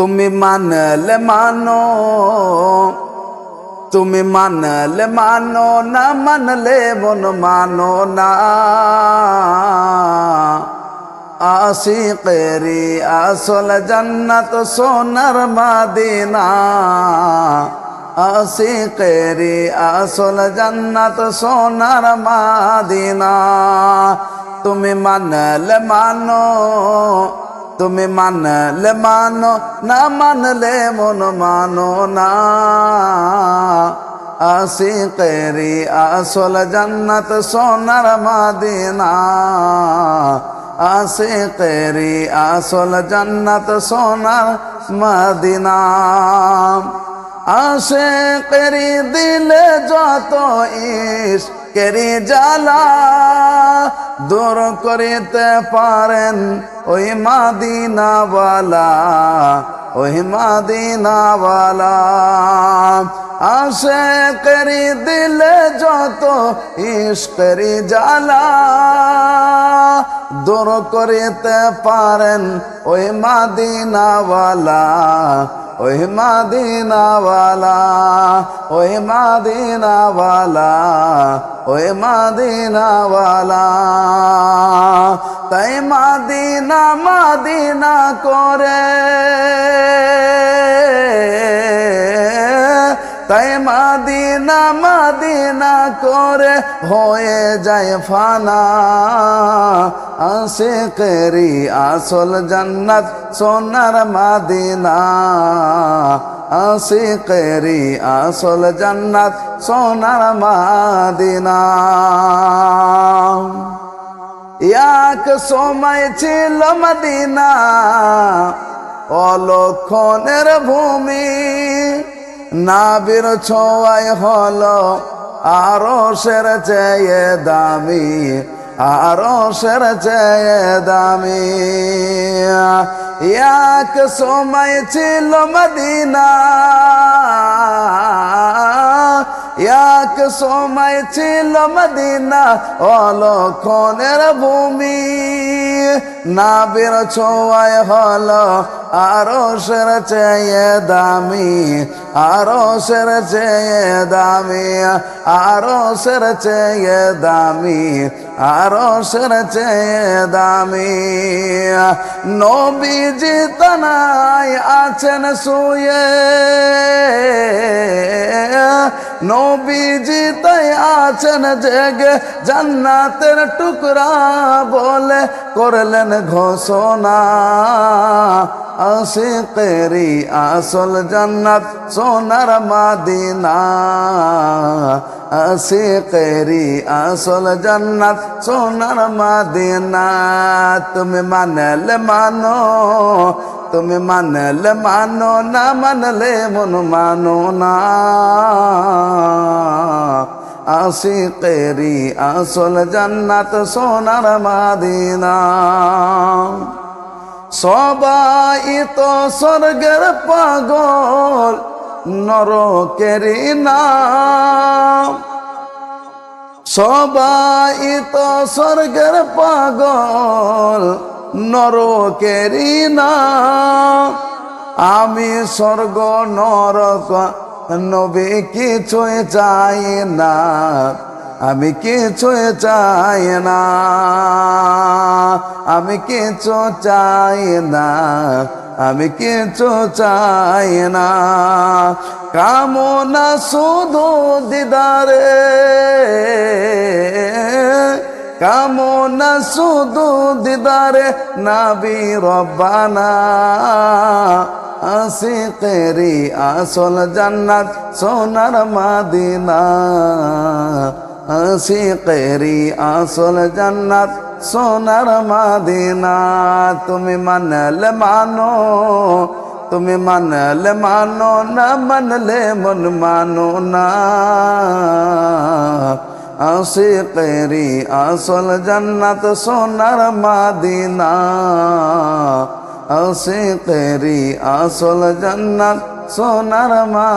তুমি মানলে মানো, তুমি মানলে মানো না, মানলে মন মানো না। আশিকেরি আসল জান্নাত সোনার মাদিনা। আশিকেরি আসল জান্নাত সোনার মাদিনা। তুমি মানলে মানো তুমি মানলে মানো, না মানলে মন মানো না। আশিকেরি আসল জান্নাত, সোনার মাদিনা। আশিকেরি আসল জান্নাত, সোনার মাদিনা। আশিকেরি দিলে যত ইস কেরি জালা দূর করিতে পারেন। ওই মাদিনাওয়ালা ওই মাদিনাওয়ালা। আশে করি দিলে যত ইস্করি জালা দূর করিতে পারেন ওই মাদিনাওয়ালা। ওই মাদিনাওয়ালা ওই মাদিনাওয়ালা ওই মাদিনাওয়ালা। তাই মাদিনা মাদিনা করে তাই মাদিনা মাদিনা করে হয়ে যায় ফানা। আসে করি আসল জান্নাত সোনার মাদিনা। আসে করি আসল জান্নাত সোনার মাদিনা। এক সময় ছিল মদিনা, অলক্ষণের ভূমি। নাবির ছোঁয়ায় হলো আরও সের চেয়ে দামি আরও সের চেয়ে দামি। এক সময় ছিল মদিনা এক সময় ছিল মদিনা অলক্ষণের ভূমি। নাবির ছোঁয়ায় হল আরও সের চেয়ে দামি আরও সের চেয়ে দামি আরও সের চেয়ে দামি আরও সের চেয়ে দামি। নবীজি তনায় আছেন শুয়ে, নবীজি তাই আছেন জেগে, জান্নাতের টুকরা বলে করলেন ঘোষণা। আশিকেরি আসল জান্নাত সোনার মাদিনা। আশিকেরি আসল জান্নাত সোনার মাদিনা। তুমি মানলে মানো তুমি মানলে মানো না, মানলে মন মানো না। আশিকেরি আসল জান্নাত সোনার মাদিনা। সবাই তো স্বর্গের পাগল নরকেরি না সবাই তো স্বর্গের পাগল নরকেরি নাম আমি স্বর্গ নরক, নবী কিছুই চাই না। আমি কিছু চাই না। আমি কিছু চাই না। আমি কিছু চাই না। কামনা শুধু দিদারে। কামনা শুধু দিদারে নাবি রব্বানা। আশিকেরি আসল জান্নাত সোনার মাদিনা। আশিকেরি আসল জান্নাত সোনার মাদিনা। তুমি মানলে মানো, তুমি মানলে মানো না, মানলে মন মানো না। আশিকেরি আসল জন্নত সোনার মাদিনা। আশিকেরি আসল জন্নত সোনার মা